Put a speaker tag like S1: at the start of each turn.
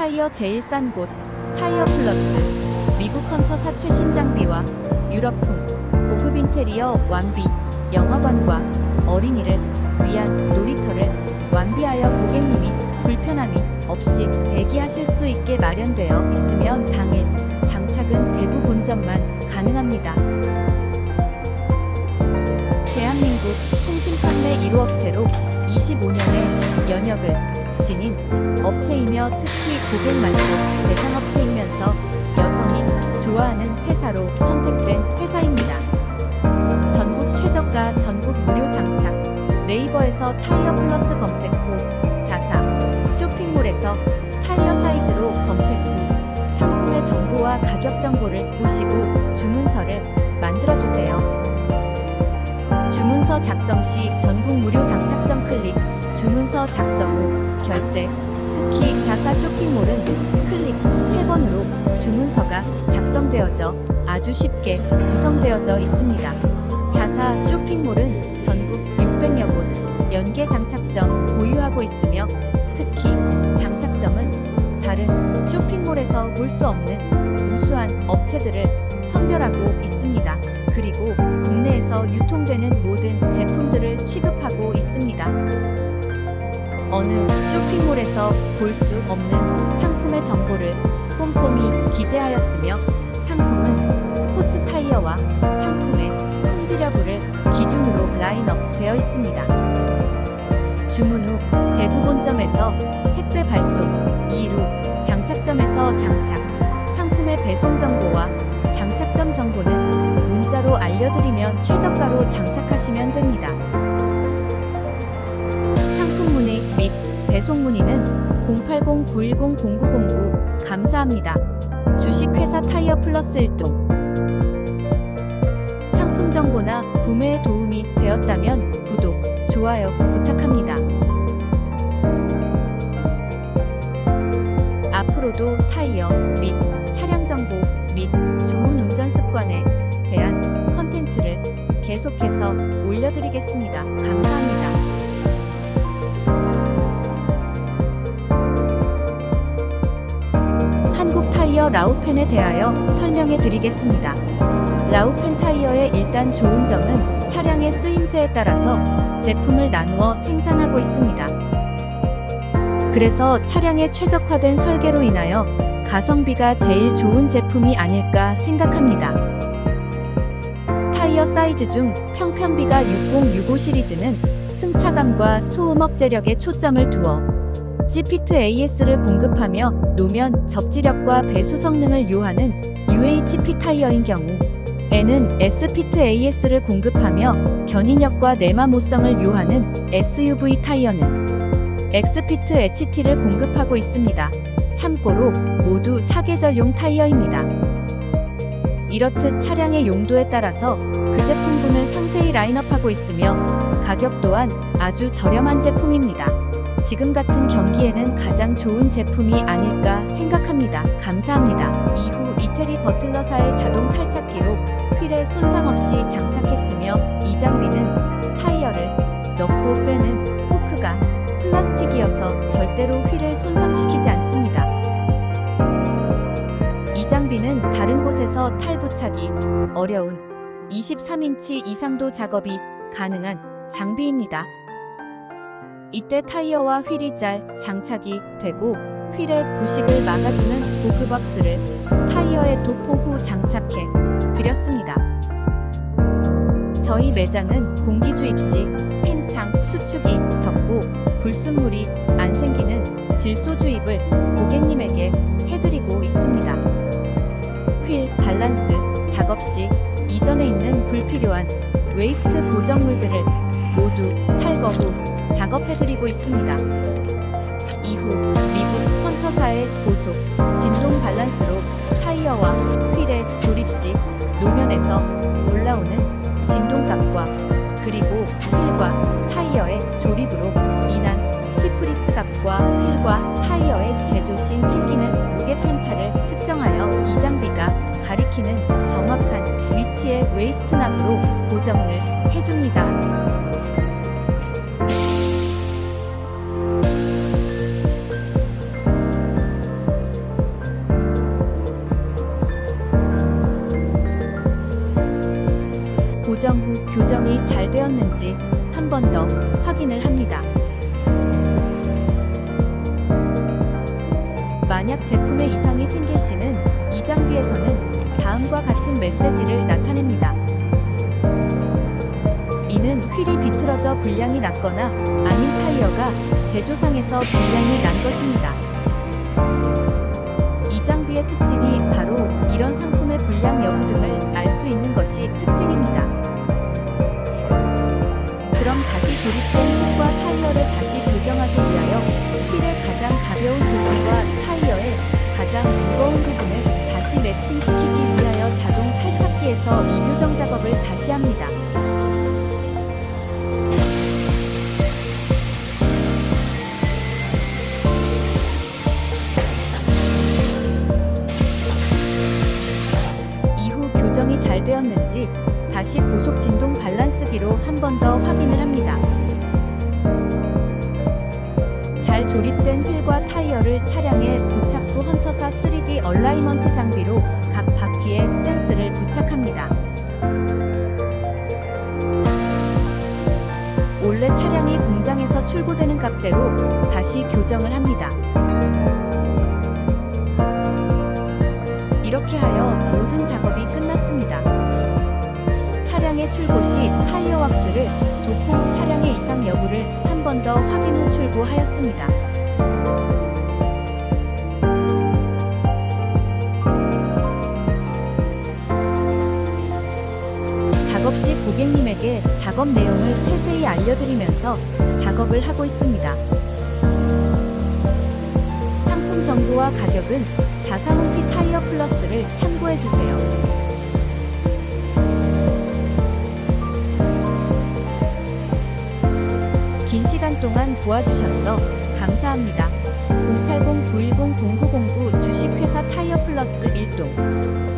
S1: 타이어 제일 싼 곳 타이어 플러스 미국 헌터 사 최신 장비와 유럽풍 고급 인테리어 완비 영화관과 어린이를 위한 놀이터를 완비하여 고객님이 불편함이 없이 대기하실 수 있게 마련되어 있으면 당일 장착은 대구 본점만 가능합니다. 대한민국 통신 판매 1호 업체로 25년의 연역을 지닌 업체이며 특히 고객 만족 대상 업체이면서 여성이 좋아하는 회사로 선택된 회사입니다. 전국 최저가 전국 무료 장착 네이버에서 타이어 플러스 검색 후 자사 쇼핑몰에서 타이어 사이즈로 검색 후 상품의 정보와 가격 정보를 보시고 주문서를 만들어주세요. 주문서 작성 시 전국 무료 장착점 클릭, 주문서 작성 후 결제, 주문서가 작성되어져 아주 쉽게 구성되어져 있습니다. 자사 쇼핑몰은 전국 600여 곳 연계 장착점 보유하고 있으며 특히 장착점은 다른 쇼핑몰에서 볼 수 없는 우수한 업체들을 선별하고 있습니다. 그리고 국내에서 유통되는 모든 제품들을 취급하고 있습니다. 어느 쇼핑몰에서 볼 수 없는 상품의 정보를 꼼꼼히 기재하였으며 상품은 스포츠 타이어와 상품의 품질 여부를 기준으로 라인업 되어 있습니다. 주문 후 대구 본점에서 택배 발송, 이후 장착점에서 장착, 상품의 배송 정보와 장착점 정보는 문자로 알려드리면 최저가로 장착하시면 됩니다. 상품 문의 및 배송 문의는 080-910-0909 감사합니다. 주식회사 타이어 플러스 일동 상품 정보나 구매에 도움이 되었다면 구독, 좋아요 부탁합니다. 앞으로도 타이어 및 차량 정보 및 좋은 운전 습관에 대한 컨텐츠를 계속해서 올려드리겠습니다. 감사합니다. 타이어 라우펜에 대하여 설명해 드리겠습니다. 라우펜 타이어의 일단 좋은 점은 차량의 쓰임새에 따라서 제품을 나누어 생산하고 있습니다. 그래서 차량에 최적화된 설계로 인하여 가성비가 제일 좋은 제품이 아닐까 생각합니다. 타이어 사이즈 중 평편비가 6065 시리즈는 승차감과 소음 억제력에 초점을 두어 G피트 AS를 공급하며 노면 접지력과 배수 성능을 요하는 UHP 타이어인 경우 N은 S피트 AS를 공급하며 견인력과 내마모성을 요하는 SUV 타이어는 X피트 HT를 공급하고 있습니다. 참고로 모두 사계절용 타이어입니다. 이렇듯 차량의 용도에 따라서 그 제품군을 상세히 라인업하고 있으며 가격 또한 아주 저렴한 제품입니다. 지금 같은 경기에는 가장 좋은 제품이 아닐까 생각합니다. 감사합니다. 이후 이태리 버틀러사의 자동 탈착기로 휠에 손상 없이 장착했으며 이 장비는 타이어를 넣고 빼는 후크가 플라스틱이어서 절대로 휠을 손상시키지 않습니다. 이 장비는 다른 곳에서 탈부착이 어려운 23인치 이상도 작업이 가능한 장비입니다. 이때 타이어와 휠이 잘 장착이 되고 휠의 부식을 막아주는 보그박스를 타이어에 도포 후 장착해 드렸습니다. 저희 매장은 공기 주입 시 팽창, 수축이 적고 불순물이 안 생기는 질소 주입을 고객님에게 해드리고 있습니다. 휠 밸런스 작업 시 이전에 있는 불필요한 웨이스트 보정물들을 모두 탈거 후 작업해드리고 있습니다. 이후 미국 헌터사의 고속 진동 밸런스로 타이어와 휠의 조립 시 노면에서 올라오는 진동값과 그리고 휠과 타이어의 조립으로 인한 스티프리스 값과 휠과 타이어의 제조 시 생기는 무게 편차를 측정하여 이 장비가 가리키는 정확한 위치의 웨이스트 납으로 고정을 해줍니다. 교정이 잘 되었는지 한 번 더 확인을 합니다. 만약 제품에 이상이 생길 시는 이 장비에서는 다음과 같은 메시지를 나타냅니다. 이는 휠이 비틀어져 불량이 났거나 아닌 타이어가 제조상에서 불량이 난 것입니다. 이 장비의 특징 가장 무거운 부분을 다시 매칭시키기 위하여 자동 탈착기에서 이 교정 작업을 다시 합니다. 이후 교정이 잘 되었는지 다시 고속 진동 밸런스기로 한 번 더 확인을 합니다. 잘 조립된 휠과 타이어를 차량에 부착 후 헌터사 3D 얼라이먼트 장비로 각 바퀴에 센스를 부착합니다. 원래 차량이 공장에서 출고되는 값대로 다시 교정을 합니다. 이렇게 하여 모든 작업이 끝났습니다. 차량의 출고 시 타이어 왁스를 도포 후 차량의 이상 여부를 한 번 더 확인 후 출고하였습니다. 작업 시 고객님에게 작업 내용을 세세히 알려드리면서 작업을 하고 있습니다. 상품 정보와 가격은 자사홍피 타이어 플러스를 참고해 주세요. 시간 동안 도와주셔서 감사합니다. 080-910-0909 주식회사 타이어 플러스 1동